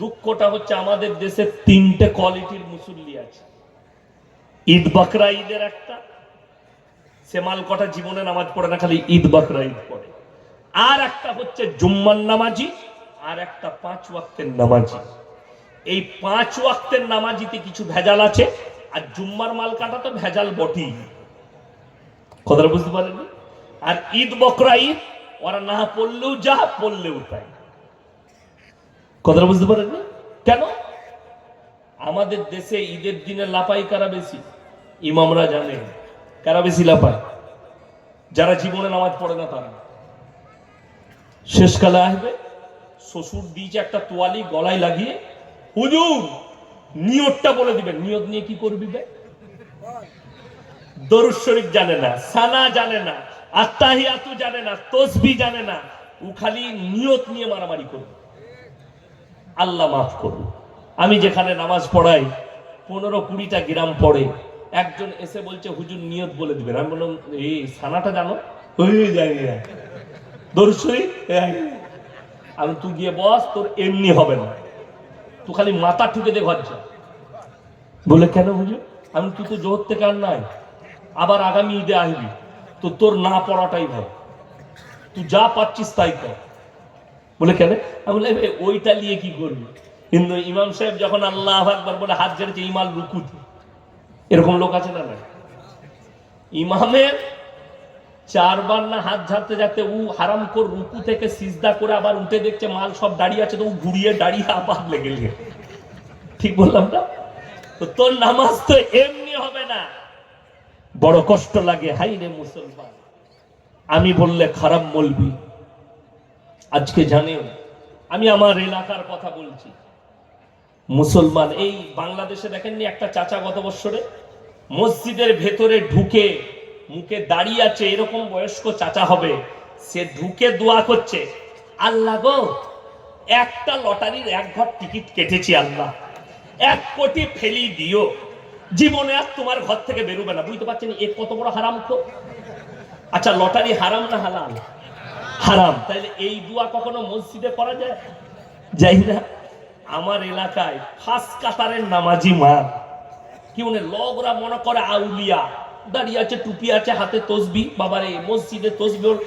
দুঃখটা হচ্ছে আমাদের দেশে তিনটে কোয়ালিটির মুসল্লি আছে। ঈদ বাকরা ঈদের একটা, সে মাল কটা জীবনে নামাজ পড়ে না, খালি ঈদ বাকরা ঈদ পড়ে। আর একটা হচ্ছে জুম্মার নামাজি, আর একটা পাঁচ ওয়াক্তের নামাজি। এই পাঁচ ওয়াক্তের নামাজিতে কিছু ভেজাল আছে, আর জুম্মার মাল কাটা তো ভেজাল বটেই। কথাটা বুঝতে পারেননি আর ঈদ বকরা ঈদ, ওরা না পড়লেও যা, পড়লেও তাই। কথাটা বুঝতে পারেননি কেন? আমাদের দেশে ঈদের দিনে লাপাই কারা বেশি? ইমামরা জানে কারা বেশি লাপায় যারা জীবনে নামাজ পড়ে না তারা। শেষকালে আসবে, শ্বশুর দিয়েছে একটা তোয়ালি গলায় লাগিয়ে, হুজুর, নিয়তটা বলে দিবেন। নিয়ত নিয়ে কি করবি বে? জানে না, সানা জানে না, আত্মাহিয়াতু জানে না, তসবি জানে না। ও খালি নিয়ত নিয়ে মারামারি করবে। আল্লাহ মাফ করুন। আমি যেখানে নামাজ পড়াই, পনেরো কুড়িটা গ্রাম পড়ে, একজন এসে বলছে, হুজুর, নিয়ত বলে দিবেন। আমি বললাম, এই সানাটা জানো? জানি না দরুদ আমি তুই গিয়ে, বস, তোর এমনি হবে না। তুই খালি মাথা ঠুকে দে ঘর বলে, কেন হুজুর? আমি তুই তো জোর থেকে আর নাই। আবার আগামী ঈদে আসবি। তো তোর না পড়াটাই ভালো। তুই যা পাচ্ছিস তাই কর। বলে কেন? আমি বলে ওইটা নিয়ে কি করবি? কিন্তু ইমাম সাহেব যখন আল্লাহ আকবার বলে, হাত ঝেড়েছে ইমাল রুকুতে এরকম লোক আছে না না ইমামের চারবার না হাত ঝাড়তে যাতে ও হারাম কর রুকু থেকে সিজদা করে আবার উঠে দেখছে মাল সব দাঁড়িয়ে আছে, তো ও ঘুরিয়ে দাঁড়িয়ে আবার লেগে লেগে ঠিক বললাম না? তো তোর নামাজ তো এমনি হবে না। বড় কষ্ট লাগে, হাই রে মুসলমান। আমি বললে খারাপ বলবি। আজকে জানেও আমি আমার এলাকার কথা বলছি। মুসলমান, এই বাংলাদেশে দেখেননি একটা চাচা গত বছরে? মসজিদের ভেতরে ঢুকে মুখে দাঁড়িয়ে আছে এরকম বয়স্ক চাচা হবে, সে ঢুকে দোয়া করছে, আল্লাহ গো, একটা লটারির এক ঘর টিকিট কেটেছি আল্লাহ, এক কোটি ফেলি দিও। জীবনে আর তোমার ঘর থেকে বেরোবে না, বুঝতে পারছেন এ কত বড় হারাম তো আচ্ছা লটারি হারাম না হালাল? হারাম। তাইলে এই দোয়া কখনো মসজিদে করা যায়? যাই না আমার এলাকায় ফাঁস কাতারের নামাজি মা। কি মনে লগরা মনে করে আউলিয়া। দাঁড়িয়ে আছে টুপি আছে হাতে তসবি। বাবারে মসজিদে তসবি ওর।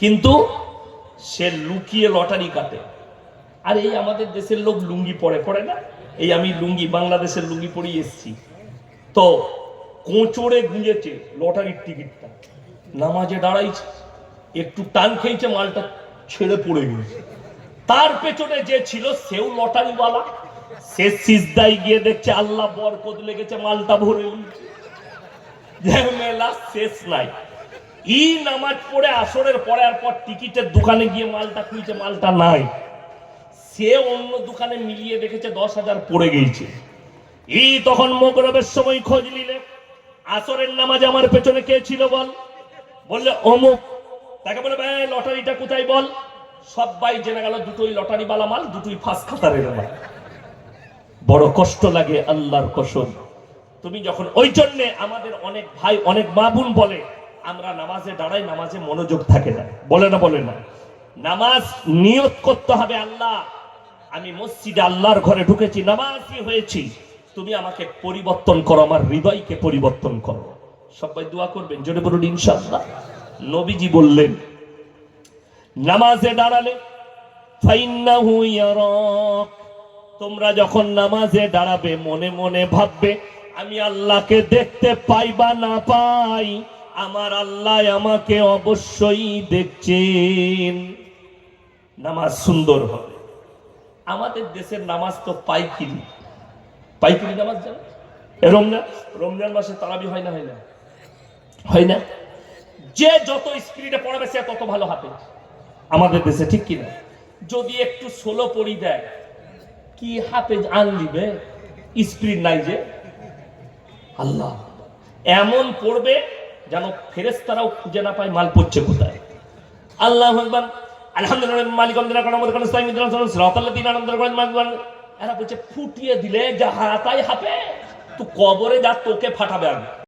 কিন্তু সে লুকিয়ে লটারি কাটে। আর এই আমাদের দেশের লোক লুঙ্গি পরে পড়ে না? এই আমি লুঙ্গি বাংলাদেশের লুঙ্গি পরিয়ে এসছি। তো কোঁচড়ে গুঁজেছে লটারির টিকিটটা। নামাজে দাঁড়াইছে, একটু টান খেয়েছে, মালটা ছেড়ে পড়ে গিয়েছে। তার পেছনে যে ছিল সেও লটারিওয়ালা। সে সিজদাই গিয়ে দেখছে, আল্লাহ বরকত লেগেছে, মালটা ভরে ঝামেলা শেষ নাই। ই নামাজ পড়ে আসরের পরে আর পর টিকিটের দোকানে গিয়ে মালটা খুঁজছে, মালটা নাই। সে অন্য দোকানে মিলিয়ে দেখেছে, দশ হাজার পড়ে গেছে ই তখন মোগরবের সময় খোঁজ নিলে। আসরের নামাজ আমার পেছনে কে ছিল বল? বললে, অমুক। তাকে বলে ভাই লটারিটা কোথায় বল? সবাই জেনে গেল, দুটোই লটারি বালা মাল, দুটোই ফাঁস খাতারের মাল। বড় কষ্ট লাগে আল্লাহর কসম। তুমি যখন ওই জন্য আমাদের অনেক ভাই, অনেক মা বোন বলে, আমরা নামাজে দাঁড়াই, নামাজে মনোযোগ থাকে না। বলে না বলে না। নামাজ নিয়ত করতে হবে আল্লাহ। আমি মসজিদে আল্লাহর ঘরে ঢুকেছি, নামাজি হয়েছি। তুমি আমাকে পরিবর্তন করো, আমার হৃদয়কে পরিবর্তন করো। সবাই দোয়া করবেন, জোরে বলুন, ইনশাআল্লাহ। নবীজি বললেন, নামাজে দাঁড়ালে, ফাইন্নাহু ইয়ারাক। তোমরা যখন নামাজে দাঁড়াবে, মনে মনে ভাববে, আমি আল্লাহকে দেখতে পাই বা না পাই, আমার আল্লাহ আমাকে অবশ্যই দেখছেন। নামাজ সুন্দর হবে। আমাদের দেশের নামাজ তো পাইকিরি পাইকিরি নামাজ জানো? রমজান রমজান মাসে তারাবি হয় না হয় না? হয় না? যে যত স্পিডে পড়াবে সে তত ভালো হাতে। আমাদের দেশে ঠিক কিনা যদি একটু ষোলো পড়ি দেয়, কি হাফেজ আন দিবে? স্পিড নাই যে। আল্লাহ। এমন পড়বে যেন ফেরেস্তারাও খুঁজে না পায় মাল পড়ছে কোথায়। আল্লাহ আকবার। আলহামদুলিল্লাহ, মালিক আমদুল্লাহ এরা বলছে ফুটিয়ে দিলে যা হাতায় হাপে। তো কবরে যা তোকে ফাটাবে আগে